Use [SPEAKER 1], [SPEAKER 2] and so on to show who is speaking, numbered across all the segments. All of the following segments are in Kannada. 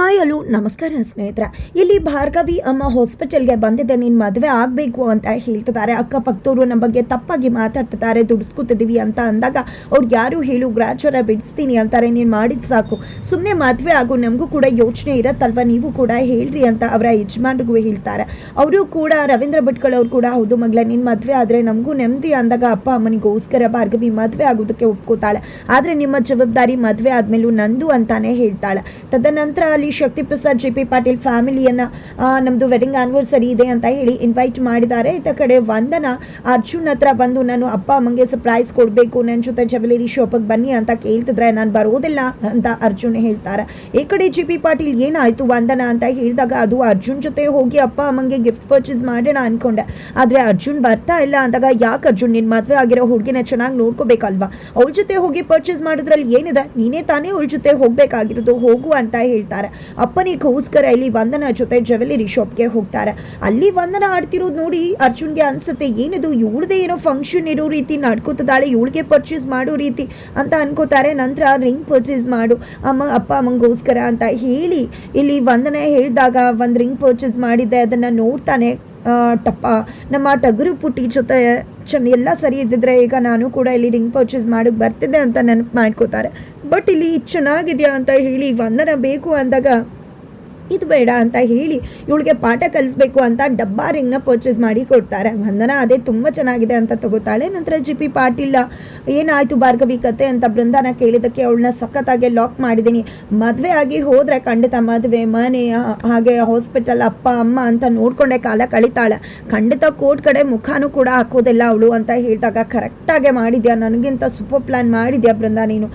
[SPEAKER 1] ಹಾಯ್ ಹಲೋ ನಮಸ್ಕಾರ ಸ್ನೇಹಿತರೆ. ಇಲ್ಲಿ ಭಾರ್ಗವಿ ಅಮ್ಮ ಹಾಸ್ಪಿಟಲ್ಗೆ ಬಂದಿದ್ದೆ ನೀನು ಮದುವೆ ಆಗಬೇಕು ಅಂತ ಹೇಳ್ತಿದ್ದಾರೆ. ಅಕ್ಕಪಕ್ಕದವರು ನಮ್ಮ ಬಗ್ಗೆ ತಪ್ಪಾಗಿ ಮಾತಾಡ್ತಿದ್ದಾರೆ. ದುಡಿಸ್ಕೊತಿದ್ದೀವಿ ಅಂತ ಅಂದಾಗ ಅವ್ರು ಯಾರು ಹೇಳು, ಗ್ರಾಚಾರ ಬಿಡಿಸ್ತೀನಿ ಅಂತಾರೆ. ನೀನು ಮಾಡಿದ ಸಾಕು. ಸುಮ್ಮನೆ ಮದುವೆ ಆಗು ನಮಗೂ ಕೂಡ ಯೋಚನೆ ಇರತ್ತಲ್ವ? ನೀವು ಕೂಡ ಹೇಳ್ರಿ ಅಂತ ಅವರ ಯಜಮಾನ್ರಿಗೂ ಹೇಳ್ತಾರೆ. ಅವರು ಕೂಡ, ರವೀಂದ್ರ ಭಟ್ಕಳ್ ಅವ್ರು ಕೂಡ, ಹೌದು ಮಗಳ ನಿನ್ನ ಮದುವೆ ಆದರೆ ನಮಗೂ ನೆಮ್ಮದಿ ಅಂದಾಗ ಅಪ್ಪ ಅಮ್ಮನಿಗೋಸ್ಕರ ಭಾರ್ಗವಿ ಮದುವೆ ಆಗೋದಕ್ಕೆ ಒಪ್ಕೋತಾಳೆ. ಆದರೆ ನಿಮ್ಮ ಜವಾಬ್ದಾರಿ ಮದುವೆ ಆದಮೇಲೂ ನಂದು ಅಂತಾನೆ ಹೇಳ್ತಾಳೆ. ತದನಂತರ ಅಲ್ಲಿ ಶಕ್ತಿ ಪ್ರಸಾದ್ ಜೆ ಪಿ ಪಾಟೀಲ್ ಫ್ಯಾಮಿಲಿಯನ್ನ ನಮ್ಮದು ವೆಡ್ಡಿಂಗ್ ಆನಿವರ್ಸರಿ ಇದೆ ಅಂತ ಹೇಳಿ ಇನ್ವೈಟ್ ಮಾಡಿದ್ದಾರೆ. ಇತ್ತ ಕಡೆ ವಂದನ, ಅರ್ಜುನ್ ಹತ್ರ ಬಂದು ನಾನು ಅಪ್ಪ ಅಮ್ಮಂಗೆ ಸರ್ಪ್ರೈಸ್ ಕೊಡಬೇಕು ನನ್ನ ಜೊತೆ ಜವೆಲರಿ ಶಾಪಿಗೆ ಬನ್ನಿ ಅಂತ ಕೇಳ್ತಿದ್ರೆ ನಾನು ಬರೋದಿಲ್ಲ ಅಂತ ಅರ್ಜುನ್ ಹೇಳ್ತಾರೆ. ಈ ಕಡೆ ಜೆ ಪಿ ಪಾಟೀಲ್ ಏನಾಯ್ತು ವಂದನ ಅಂತ ಹೇಳಿದಾಗ ಅದು ಅರ್ಜುನ್ ಜೊತೆ ಹೋಗಿ ಅಪ್ಪ ಅಮ್ಮಂಗೆ ಗಿಫ್ಟ್ ಪರ್ಚೇಸ್ ಮಾಡೋಣ ಅನ್ಕೊಂಡೆ. ಆದರೆ ಅರ್ಜುನ್ ಬರ್ತಾ ಇಲ್ಲ ಅಂದಾಗ ಯಾಕೆ ಅರ್ಜುನ್ ನಿನ್ನ ಮದುವೆ ಆಗಿರೋ ಹುಡುಗಿನ ಚೆನ್ನಾಗಿ ನೋಡ್ಕೋಬೇಕಲ್ವಾ? ಅವಳ ಜೊತೆ ಹೋಗಿ ಪರ್ಚೇಸ್ ಮಾಡೋದ್ರಲ್ಲಿ ಏನಿದೆ? ನೀನೇ ತಾನೇ ಅವಳ ಜೊತೆ ಹೋಗ್ಬೇಕಾಗಿರೋದು, ಹೋಗು ಅಂತ ಹೇಳ್ತಾರೆ. ಅಪ್ಪನಿಗೋಸ್ಕರ ಇಲ್ಲಿ ವಂದನ ಜೊತೆ ಜ್ಯುವೆಲ್ಲರಿ ಶಾಪ್ಗೆ ಹೋಗ್ತಾರೆ. ಅಲ್ಲಿ ವಂದನ ಆಡ್ತಿರೋದು ನೋಡಿ ಅರ್ಜುನ್ಗೆ ಅನ್ಸುತ್ತೆ, ಏನಿದು, ಇವಳದೇ ಏನೋ ಫಂಕ್ಷನ್ ಇರೋ ರೀತಿ ನಡ್ಕೋತದಾಳೆ, ಇವಳಿಗೆ ಪರ್ಚೇಸ್ ಮಾಡೋ ರೀತಿ ಅಂತ ಅನ್ಕೋತಾರೆ. ನಂತರ ರಿಂಗ್ ಪರ್ಚೇಸ್ ಮಾಡು, ಅಮ್ಮ, ಅಪ್ಪ ಅಮ್ಮಂಗೋಸ್ಕರ ಅಂತ ಹೇಳಿ ಇಲ್ಲಿ ವಂದನೆ ಹೇಳಿದಾಗ ಒಂದು ರಿಂಗ್ ಪರ್ಚೇಸ್ ಮಾಡಿದ್ದೆ, ಅದನ್ನು ನೋಡ್ತಾನೆ. ಟಪ್ಪ ನಮ್ಮ ಟಗರು ಪುಟ್ಟಿ ಜೊತೆ ಚೆನ್ನ ಎಲ್ಲ ಸರಿ ಇದ್ದಿದ್ರೆ ಈಗ ನಾನು ಕೂಡ ಇಲ್ಲಿ ರಿಂಗ್ ಪರ್ಚೇಸ್ ಮಾಡೋಕ್ಕೆ ಬರ್ತಿದ್ದೆ ಅಂತ ನೆನಪು ಮಾಡ್ಕೋತಾರೆ. ಬಟ್ ಇಲ್ಲಿ ಚೆನ್ನಾಗಿದೆಯಾ ಅಂತ ಹೇಳಿ ವಂದನ ಬೇಕು ಅಂದಾಗ ಇದು ಬೇಡ ಅಂತ ಹೇಳಿ ಇವಳಿಗೆ ಪಾಠ ಕಲಿಸ್ಬೇಕು ಅಂತ ಡಬ್ಬಾ ರಿಂಗ್ನ ಪರ್ಚೇಸ್ ಮಾಡಿ ಕೊಡ್ತಾರೆ. ವಂದನ ಅದೇ ತುಂಬ ಚೆನ್ನಾಗಿದೆ ಅಂತ ತಗೋತಾಳೆ. ನಂತರ ಜಿ ಪಿ ಪಾಟೀಲ, ಏನಾಯಿತು ಭಾರ್ಗವಿ ಕತೆ ಅಂತ ಬೃಂದಾನ ಕೇಳಿದ್ದಕ್ಕೆ ಅವಳನ್ನ ಸಖತ್ತಾಗಿ ಲಾಕ್ ಮಾಡಿದ್ದೀನಿ. ಮದುವೆ ಆಗಿ ಹೋದರೆ ಖಂಡಿತ ಮದುವೆ, ಮನೆ ಹಾಗೆ ಹಾಸ್ಪಿಟಲ್ ಅಪ್ಪ, ಅಮ್ಮ ಅಂತ ನೋಡಿಕೊಂಡೆ ಕಾಲ ಕಳೀತಾಳೆ. ಖಂಡಿತ ಕೋರ್ಟ್ ಕಡೆ ಮುಖಾನೂ ಕೂಡ ಹಾಕೋದಿಲ್ಲ ಅವಳು ಅಂತ ಹೇಳಿದಾಗ ಕರೆಕ್ಟಾಗೆ ಮಾಡಿದ್ಯಾ? ನನಗಿಂತ ಸೂಪರ್ ಪ್ಲ್ಯಾನ್ ಮಾಡಿದ್ಯಾ ಬೃಂದ ನೀನು?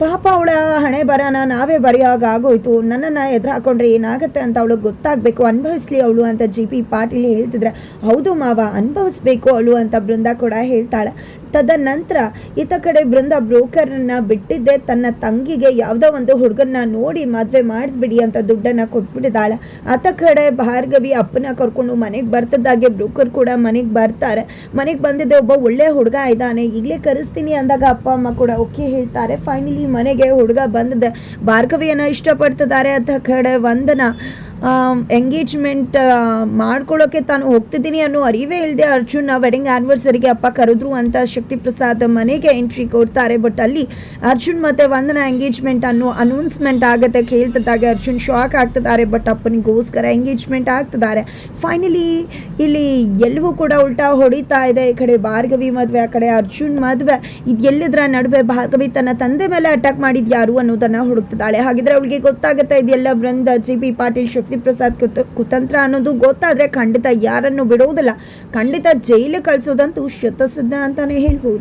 [SPEAKER 1] ಪಾಪ ಅವಳ ಹಣೆ ಬರನ ನಾವೇ ಬರೆಯೋವಾಗ ಆಗೋಯ್ತು. ನನ್ನನ್ನು ಎದುರು ಹಾಕೊಂಡ್ರೆ ಏನಾಗುತ್ತೆ ಅಂತ ಅವಳಿಗೆ ಗೊತ್ತಾಗಬೇಕು. ಅನುಭವಿಸ್ಲಿ ಅವಳು ಅಂತ ಜಿ ಪಿ ಪಾಟೀಲ್ ಹೇಳ್ತಿದ್ರೆ, ಹೌದು ಮಾವ, ಅನುಭವಿಸ್ಬೇಕು ಅವಳು ಅಂತ ಬೃಂದ ಕೂಡ ಹೇಳ್ತಾಳೆ. ತದನಂತರ ಈತ ಕಡೆ ಬೃಂದ ಬ್ರೋಕರ್ನ ಬಿಟ್ಟಿದ್ದೆ. ತನ್ನ ತಂಗಿಗೆ ಯಾವುದೋ ಒಂದು ಹುಡುಗನ್ನ ನೋಡಿ ಮದುವೆ ಮಾಡಿಸ್ಬಿಡಿ ಅಂತ ದುಡ್ಡನ್ನು ಕೊಟ್ಬಿಟ್ಟಿದ್ದಾಳೆ. ಆತ ಕಡೆ ಭಾರ್ಗವಿ ಅಪ್ಪನ ಕರ್ಕೊಂಡು ಮನೆಗೆ ಬರ್ತಿದ್ದಾಗೆ. ಬ್ರೋಕರ್ ಕೂಡ ಮನೆಗೆ ಬರ್ತಾರೆ. ಮನೆಗೆ ಬಂದಿದ್ದೆ, ಒಬ್ಬ ಒಳ್ಳೆ ಹುಡುಗ ಇದ್ದಾನೆ. ಈಗಲೇ ಕರೆಸ್ತೀನಿ ಅಂದಾಗ ಅಪ್ಪ, ಅಮ್ಮ ಕೂಡ ಓಕೆ ಹೇಳ್ತಾರೆ. ಫೈನಲಿ ಮನೆಗೆ ಹುಡುಗ ಬಂದದ ಭಾರ್ಗವಿಯನ್ನು ಇಷ್ಟಪಡ್ತಿದ್ದಾರೆ ಅಂತ ಕಡೆ ವಂದನ. ಎಂಗೇಜ್ಮೆಂಟ್ ಮಾಡ್ಕೊಳ್ಳೋಕೆ ತಾನು ಹೋಗ್ತಿದ್ದೀನಿ ಅನ್ನೋ ಅರಿವೇ ಇಲ್ಲದೆ ಅರ್ಜುನ್ ವೆಡ್ಡಿಂಗ್ ಆ್ಯನಿವರ್ಸರಿಗೆ ಅಪ್ಪ ಕರೆದ್ರು ಅಂತ ಶಕ್ತಿ ಪ್ರಸಾದ್ ಮನೆಗೆ ಎಂಟ್ರಿ ಕೊಡ್ತಾರೆ. ಬಟ್ ಅಲ್ಲಿ ಅರ್ಜುನ್ ಮತ್ತೆ ವಂದನ ಎಂಗೇಜ್ಮೆಂಟ್ ಅನ್ನೋ ಅನೌನ್ಸ್ಮೆಂಟ್ ಆಗುತ್ತೆ ಕೇಳ್ತಿದ್ದಾಗ. ಅರ್ಜುನ್ ಶಾಕ್ ಆಗ್ತಿದ್ದಾರೆ ಬಟ್ ಅಪ್ಪನಿಗೋಸ್ಕರ ಎಂಗೇಜ್ಮೆಂಟ್ ಆಗ್ತಿದ್ದಾರೆ. ಫೈನಲಿ ಇಲ್ಲಿ ಎಲ್ಲವೂ ಕೂಡ ಉಲ್ಟಾ ಹೊಡಿತಾ ಇದೆ. ಈ ಕಡೆ ಭಾರ್ಗವಿ ಮದುವೆ, ಆ ಕಡೆ ಅರ್ಜುನ್ ಮದುವೆ. ಇದು ನಡುವೆ ಭಾರ್ಗವಿ ತನ್ನ ತಂದೆ ಮೇಲೆ ಅಟ್ಯಾಕ್ ಮಾಡಿದ ಯಾರು ಅನ್ನೋದನ್ನು ಹುಡುಕ್ತಿದ್ದಾಳೆ. ಹಾಗಿದ್ರೆ ಅವಳಿಗೆ ಗೊತ್ತಾಗುತ್ತೆ, ಇದೆಲ್ಲ ಬೃಂದ ಜಿ ಪಿ ಪಾಟೀಲ್ ಶಕ್ತಿ ಪ್ರಸಾದ್ ಕುತಂತ್ರ ಅನ್ನೋದು ಗೊತ್ತಾದ್ರೆ ಖಂಡಿತ ಯಾರನ್ನು ಬಿಡುವುದಿಲ್ಲ. ಖಂಡಿತ ಜೈಲು ಕಳಿಸೋದಂತೂ ಶತಸಿದ್ಧ ಅಂತಾನೆ ಹೇಳ್ಬೋದು.